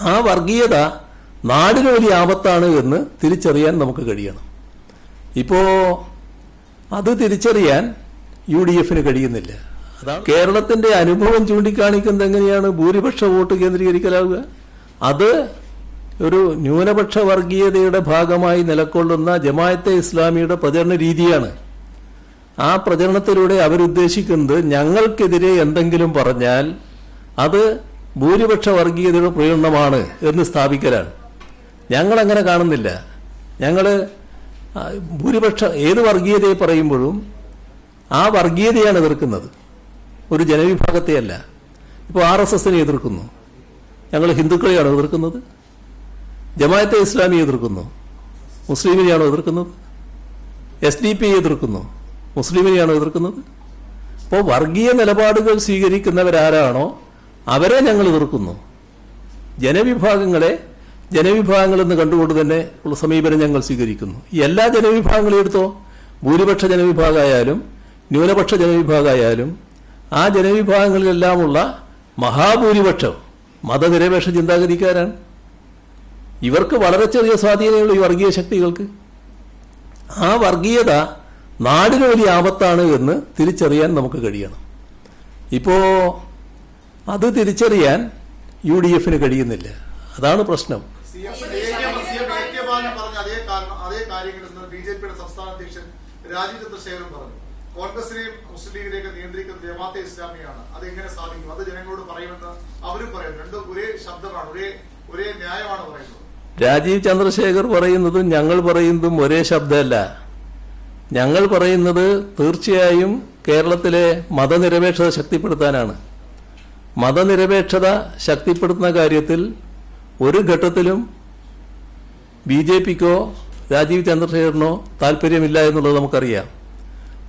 ആ വർഗീയത നാടിന് വലിയ ആപത്താണ് എന്ന് തിരിച്ചറിയാൻ നമുക്ക് കഴിയണം. ഇപ്പോ അത് തിരിച്ചറിയാൻ യു ഡി എഫിന് കഴിയുന്നില്ല കേരളത്തിന്റെ അനുഭവം ചൂണ്ടിക്കാണിക്കുന്നത് എങ്ങനെയാണ്? ഭൂരിപക്ഷ വോട്ട് കേന്ദ്രീകരിക്കലാവുക? അത് ഒരു ന്യൂനപക്ഷ വർഗീയതയുടെ ഭാഗമായി നിലകൊള്ളുന്ന ജമായത്തെ ഇസ്ലാമിയുടെ പ്രചരണ രീതിയാണ്. ആ പ്രചരണത്തിലൂടെ അവരുദ്ദേശിക്കുന്നത് ഞങ്ങൾക്കെതിരെ എന്തെങ്കിലും പറഞ്ഞാൽ അത് ഭൂരിപക്ഷ വർഗീയതയുടെ പ്രയോണമാണ് എന്ന് സ്ഥാപിക്കലാണ്. ഞങ്ങളങ്ങനെ കാണുന്നില്ല. ഞങ്ങൾ ഭൂരിപക്ഷ ഏത് വർഗീയതയെ പറയുമ്പോഴും ആ വർഗീയതയാണ് എതിർക്കുന്നത്. ഒരു ജനവിഭാഗത്തെയല്ല ഇപ്പോൾ ആർ എസ് എസിനെ എതിർക്കുന്നു. ഞങ്ങൾ ഹിന്ദുക്കളെയാണ് എതിർക്കുന്നത്? ജമായത്തെ ഇസ്ലാമിയെ എതിർക്കുന്നു. മുസ്ലിമിനെയാണോ എതിർക്കുന്നത്? എസ് ഡി പി എതിർക്കുന്നു. മുസ്ലിമിനെയാണോ എതിർക്കുന്നത്? അപ്പോൾ വർഗീയ നിലപാടുകൾ സ്വീകരിക്കുന്നവരാരാണോ അവരെ ഞങ്ങൾ എതിർക്കുന്നു ജനവിഭാഗങ്ങളെ ജനവിഭാഗങ്ങളെന്ന് കണ്ടുകൊണ്ട് തന്നെ ഉള്ള സമീപനം ഞങ്ങൾ സ്വീകരിക്കുന്നു. എല്ലാ ജനവിഭാഗങ്ങളും എടുത്തോ? ഭൂരിപക്ഷ ജനവിഭാഗമായാലും ന്യൂനപക്ഷ ജനവിഭാഗമായാലും ആ ജനവിഭാഗങ്ങളിലെല്ലാമുള്ള മഹാഭൂരിപക്ഷം മതനിരപേക്ഷ ചിന്താഗതിക്കാരാണ്. ഇവർക്ക് വളരെ ചെറിയ സ്വാധീനമുള്ള ഈ വർഗീയ ശക്തികൾക്ക്. ആ വർഗീയത നാടിന് വലിയ ആപത്താണ് എന്ന് തിരിച്ചറിയാൻ നമുക്ക് കഴിയണം. ഇപ്പോ അത് തിരിച്ചറിയാൻ യു ഡി എഫിന് കഴിയുന്നില്ല. അതാണ് പ്രശ്നം. രാജീവ് ചന്ദ്രശേഖരൻ പറഞ്ഞു. കോൺഗ്രസിനെയും മുസ്ലിം ലീഗിനെയൊക്കെ നിയന്ത്രിക്കുന്നത് ജമാഅത്തെ ഇസ്ലാമിയാണ്. അത് എങ്ങനെ സാധിക്കും? അത് ജനങ്ങളോട് പറയുമെന്ന് അവരും പറയുന്നു. രണ്ടും ഒരേ ശബ്ദമാണ് ഒരേ ഒരേ ന്യായമാണ് പറയുന്നത്. രാജീവ് ചന്ദ്രശേഖർ പറയുന്നതും ഞങ്ങൾ പറയുന്നതും ഒരേ ശബ്ദമല്ല. ഞങ്ങൾ പറയുന്നത് തീർച്ചയായും കേരളത്തിലെ മതനിരപേക്ഷത ശക്തിപ്പെടുത്താനാണ്. മതനിരപേക്ഷത ശക്തിപ്പെടുത്തുന്ന കാര്യത്തിൽ ഒരു ഘട്ടത്തിലും ബി ജെ പിക്കോ രാജീവ് ചന്ദ്രശേഖരനോ താല്പര്യമില്ല എന്നുള്ളത് നമുക്കറിയാം.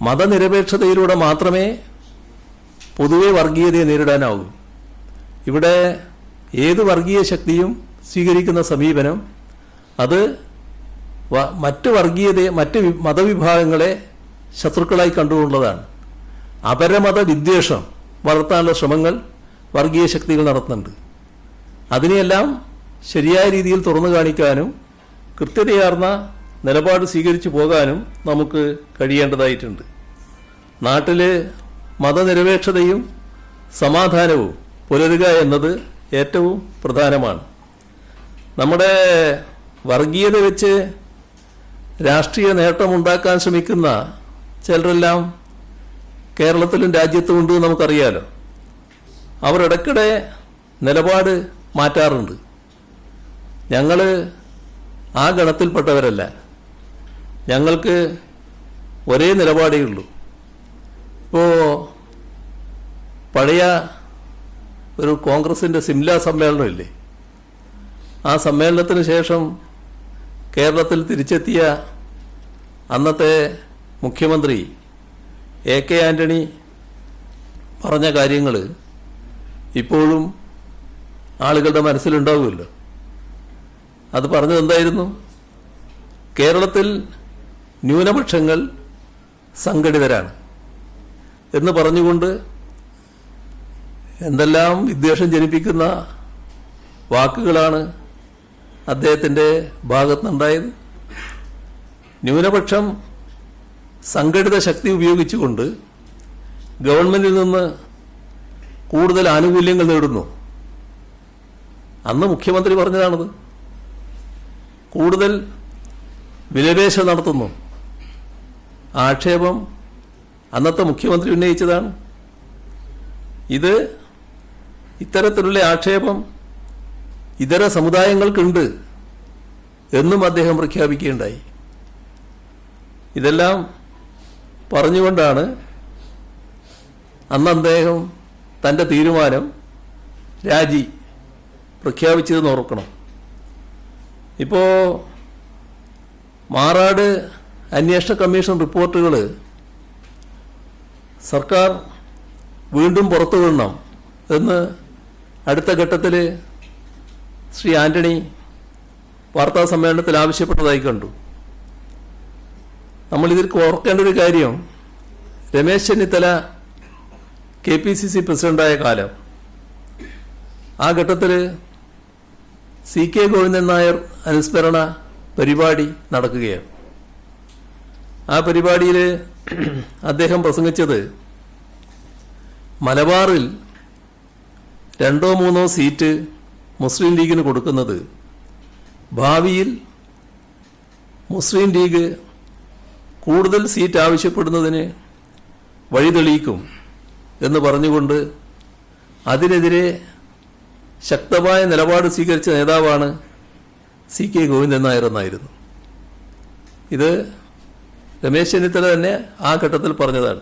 മതനിരപേക്ഷതയിലൂടെ മാത്രമേ പൊതുവെ വർഗീയതയെ നേരിടാനാവൂ. ഇവിടെ ഏത് വർഗീയ ശക്തിയും സ്വീകരിക്കുന്ന സമീപനം അത് മറ്റ് വർഗീയതയെ മറ്റ് മതവിഭാഗങ്ങളെ ശത്രുക്കളായി കണ്ടുകൊണ്ടുള്ളതാണ്. അപരമത വിദ്വേഷം വളർത്താനുള്ള ശ്രമങ്ങൾ വർഗീയ ശക്തികൾ നടത്തുന്നുണ്ട്. അതിനെയെല്ലാം ശരിയായ രീതിയിൽ തുറന്നു കാണിക്കാനും കൃത്യതയാർന്ന നിലപാട് സ്വീകരിച്ചു പോകാനും നമുക്ക് കഴിയേണ്ടതായിട്ടുണ്ട്. നാട്ടിൽ മതനിരപേക്ഷതയും സമാധാനവും പുലരുക എന്നത് ഏറ്റവും പ്രധാനമാണ്. നമ്മുടെ വർഗീയത വെച്ച് രാഷ്ട്രീയ നേട്ടമുണ്ടാക്കാൻ ശ്രമിക്കുന്ന ചിലരെല്ലാം കേരളത്തിലും രാജ്യത്തും ഉണ്ട് നമുക്കറിയാലോ. അവർ ഇടയ്ക്കിടെ നിലപാട് മാറ്റാറുണ്ട്. ഞങ്ങൾ ആ ഗണത്തിൽപ്പെട്ടവരല്ല. ഞങ്ങൾക്ക് ഒരേ നിലപാടേ ഉള്ളൂ. ഇപ്പോൾ പഴയ ഒരു കോൺഗ്രസിന്റെ സിംല സമ്മേളനമില്ലേ? ആ സമ്മേളനത്തിന് ശേഷം കേരളത്തിൽ തിരിച്ചെത്തിയ അന്നത്തെ മുഖ്യമന്ത്രി എ കെ ആന്റണി പറഞ്ഞ കാര്യങ്ങൾ ഇപ്പോഴും ആളുകളുടെ മനസ്സിലുണ്ടാവുമല്ലോ. അത് പറഞ്ഞത് എന്തായിരുന്നു? കേരളത്തിൽ ന്യൂനപക്ഷങ്ങൾ സംഘടിതരാണ് എന്ന് പറഞ്ഞുകൊണ്ട് എന്തെല്ലാം വിദ്വേഷം ജനിപ്പിക്കുന്ന വാക്കുകളാണ് അദ്ദേഹത്തിന്റെ ഭാഗത്തുനിന്നുണ്ടായത്. ന്യൂനപക്ഷം സംഘടിത ശക്തി ഉപയോഗിച്ചുകൊണ്ട് ഗവൺമെന്റിൽ നിന്ന് കൂടുതൽ ആനുകൂല്യങ്ങൾ നേടുന്നു. അന്ന് മുഖ്യമന്ത്രി പറഞ്ഞതാണത്. കൂടുതൽ വിലപേശം നടത്തുന്നു. ആക്ഷേപം അന്നത്തെ മുഖ്യമന്ത്രി ഉന്നയിച്ചതാണ്. ഇത് ഇത്തരത്തിലുള്ള ആക്ഷേപം ഇതര സമുദായങ്ങൾക്കുണ്ട് എന്നും അദ്ദേഹം പ്രഖ്യാപിക്കുകയുണ്ടായി. ഇതെല്ലാം പറഞ്ഞുകൊണ്ടാണ് അന്ന് അദ്ദേഹം തന്റെ തീരുമാനം രാജി പ്രഖ്യാപിച്ചതെന്ന് ഓർക്കണം. ഇപ്പോൾ മാറാട് അന്വേഷണ കമ്മീഷൻ റിപ്പോർട്ടുകൾ സർക്കാർ വീണ്ടും പുറത്തു വിടണം എന്ന് അടുത്ത ഘട്ടത്തിൽ ശ്രീ ആന്റണി വാർത്താ സമ്മേളനത്തിൽ ആവശ്യപ്പെട്ടതായി കണ്ടു. നമ്മളിതിൽ ഓർക്കേണ്ട ഒരു കാര്യം Ramesh Chennithala K P C C പ്രസിഡന്റായ കാലം. ആ ഘട്ടത്തിൽ സി കെ ഗോവിന്ദൻ നായർ അനുസ്മരണ പരിപാടി നടക്കുകയാണ്. ആ പരിപാടിയിൽ അദ്ദേഹം പ്രസംഗിച്ചത് മലബാറിൽ രണ്ടോ മൂന്നോ സീറ്റ് മുസ്ലിം ലീഗിന് കൊടുക്കുന്നത് ഭാവിയിൽ മുസ്ലിം ലീഗ് കൂടുതൽ സീറ്റ് ആവശ്യപ്പെടുന്നതിന് വഴിതെളിയിക്കും. എന്ന് പറഞ്ഞുകൊണ്ട് അതിനെതിരെ ശക്തമായ നിലപാട് സ്വീകരിച്ച നേതാവാണ് സി കെ ഗോവിന്ദൻ നായർ എന്നായിരുന്നു. ഇത് രമേശ് ചെന്നിത്തല തന്നെ ആ ഘട്ടത്തിൽ പറഞ്ഞതാണ്.